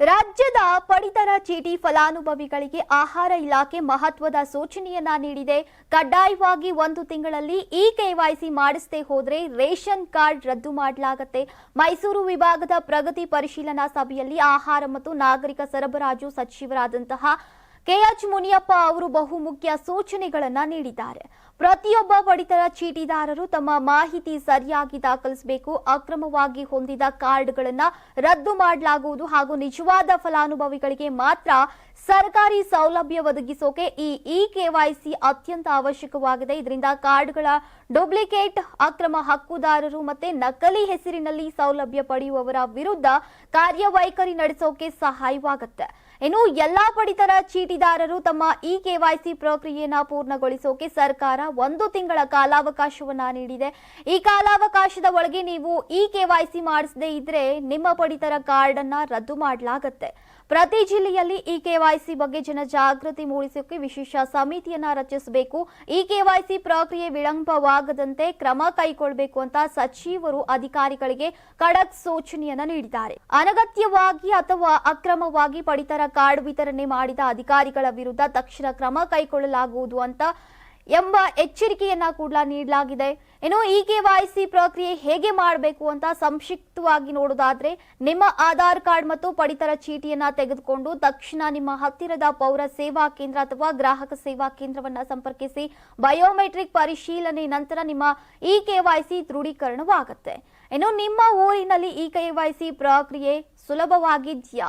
ರಾಜ್ಯದ ಪಡಿತರ ಚೀಟಿ ಫಲಾನುಭವಿಗಳಿಗೆ ಆಹಾರ ಇಲಾಖೆ ಮಹತ್ವದ ಸೂಚನೆಯನ್ನ ನೀಡಿದೆ. ಕಡ್ಡಾಯವಾಗಿ ಒಂದು ತಿಂಗಳಲ್ಲಿ ಇ ಕೆವೈಸಿ ಮಾಡಿಸದೆ ಹೋದ್ರೆ ರೇಷನ್ ಕಾರ್ಡ್ ರದ್ದು ಮಾಡಲಾಗುತ್ತೆ. ಮೈಸೂರು ವಿಭಾಗದ ಪ್ರಗತಿ ಪರಿಶೀಲನಾ ಸಭೆಯಲ್ಲಿ ಆಹಾರ ಮತ್ತು ನಾಗರಿಕ ಸರಬರಾಜು ಸಚಿವರಾದಂತಹ ಕೆಎಚ್ ಮುನಿಯಪ್ಪ ಅವರು ಬಹುಮುಖ್ಯ ಸೂಚನೆಗಳನ್ನು ನೀಡಿದ್ದಾರೆ. ಪ್ರತಿಯೊಬ್ಬ ಪಡಿತರ ಚೀಟಿದಾರರು ತಮ್ಮ ಮಾಹಿತಿ ಸರಿಯಾಗಿ ದಾಖಲಿಸಬೇಕು, ಅಕ್ರಮವಾಗಿ ಹೊಂದಿದ ಕಾರ್ಡ್ಗಳನ್ನು ರದ್ದು ಮಾಡಲಾಗುವುದು ಹಾಗೂ ನಿಜವಾದ ಫಲಾನುಭವಿಗಳಿಗೆ ಮಾತ್ರ ಸರ್ಕಾರಿ ಸೌಲಭ್ಯ ಒದಗಿಸೋಕೆ ಈ ಇ ಕೆವೈಸಿ ಅತ್ಯಂತ ಅವಶ್ಯಕವಾಗಿದೆ. ಇದರಿಂದ ಕಾರ್ಡ್ಗಳ ಡೂಪ್ಲಿಕೇಟ್ ಅಕ್ರಮ ಹಕ್ಕುದಾರರು ಮತ್ತೆ ನಕಲಿ ಹೆಸರಿನಲ್ಲಿ ಸೌಲಭ್ಯ ಪಡೆಯುವವರ ವಿರುದ್ಧ ಕಾರ್ಯವೈಖರಿ ನಡೆಸೋಕೆ ಸಹಾಯವಾಗುತ್ತೆ. ಇನ್ನು ಎಲ್ಲಾ ಪಡಿತರ ಚೀಟಿದಾರರು ತಮ್ಮ ಇ ಕೆವೈಸಿ ಪ್ರಕ್ರಿಯೆಯನ್ನ ಪೂರ್ಣಗೊಳಿಸೋಕೆ ಸರ್ಕಾರ ಒಂದು ತಿಂಗಳ ಕಾಲಾವಕಾಶವನ್ನ ನೀಡಿದೆ. ಈ ಕಾಲಾವಕಾಶದ ಒಳಗೆ ನೀವು ಇ ಕೆವೈಸಿ ಮಾಡಿಸದೇ ಇದ್ರೆ ನಿಮ್ಮ ಪಡಿತರ ಕಾರ್ಡ್ ಅನ್ನ ರದ್ದು ಮಾಡಲಾಗುತ್ತೆ. ಪ್ರತಿ ಜಿಲ್ಲೆಯಲ್ಲಿ ಇ ಕೆವೈಸಿ ಬಗ್ಗೆ ಜನಜಾಗೃತಿ ಮೂಡಿಸೋಕೆ ವಿಶೇಷ ಸಮಿತಿಯನ್ನ ರಚಿಸಬೇಕು. ಇ ಕೆವೈಸಿ ಪ್ರಕ್ರಿಯೆ ವಿಳಂಬವಾಗದಂತೆ ಕ್ರಮ ಕೈಗೊಳ್ಳಬೇಕು ಅಂತ ಸಚಿವರು ಅಧಿಕಾರಿಗಳಿಗೆ ಖಡಕ್ ಸೂಚನೆಯನ್ನ ನೀಡಿದ್ದಾರೆ. ಅನಗತ್ಯವಾಗಿ ಅಥವಾ ಅಕ್ರಮವಾಗಿ ಪಡಿತರ ಕಾರ್ಡ್ ವಿತರಣೆ ಮಾಡಿದ ಅಧಿಕಾರಿಗಳ ವಿರುದ್ಧ ತಕ್ಷಣ ಕ್ರಮ ಕೈಗೊಳ್ಳಲಾಗುವುದು ಅಂತ ಎಂಬ ಎಚ್ಚರಿಕೆಯನ್ನ ಕೂಡ ನೀಡಲಾಗಿದೆ. ಇನ್ನು ವೈ ಸಿ ಪ್ರಕ್ರಿಯೆ ಹೇಗೆ ಮಾಡಬೇಕು ಅಂತ ಸಂಕ್ಷಿಪ್ತವಾಗಿ ನೋಡೋದಾದ್ರೆ, ನಿಮ್ಮ ಆಧಾರ್ ಕಾರ್ಡ್ ಮತ್ತು ಪಡಿತರ ಚೀಟಿಯನ್ನ ತೆಗೆದುಕೊಂಡು ತಕ್ಷಣ ನಿಮ್ಮ ಹತ್ತಿರದ ಪೌರ ಸೇವಾ ಕೇಂದ್ರ ಅಥವಾ ಗ್ರಾಹಕ ಸೇವಾ ಕೇಂದ್ರವನ್ನ ಸಂಪರ್ಕಿಸಿ ಬಯೋಮೆಟ್ರಿಕ್ ಪರಿಶೀಲನೆ ನಂತರ ನಿಮ್ಮ ಇ ಕೆ ವೈ ಸಿ ದೃಢೀಕರಣವಾಗುತ್ತೆ. ಇನ್ನು ನಿಮ್ಮ ಊರಿನಲ್ಲಿ ಇ ಕೆ ವೈ ಸಿ ಪ್ರಕ್ರಿಯೆ ಸುಲಭವಾಗಿದ್ಯಾ?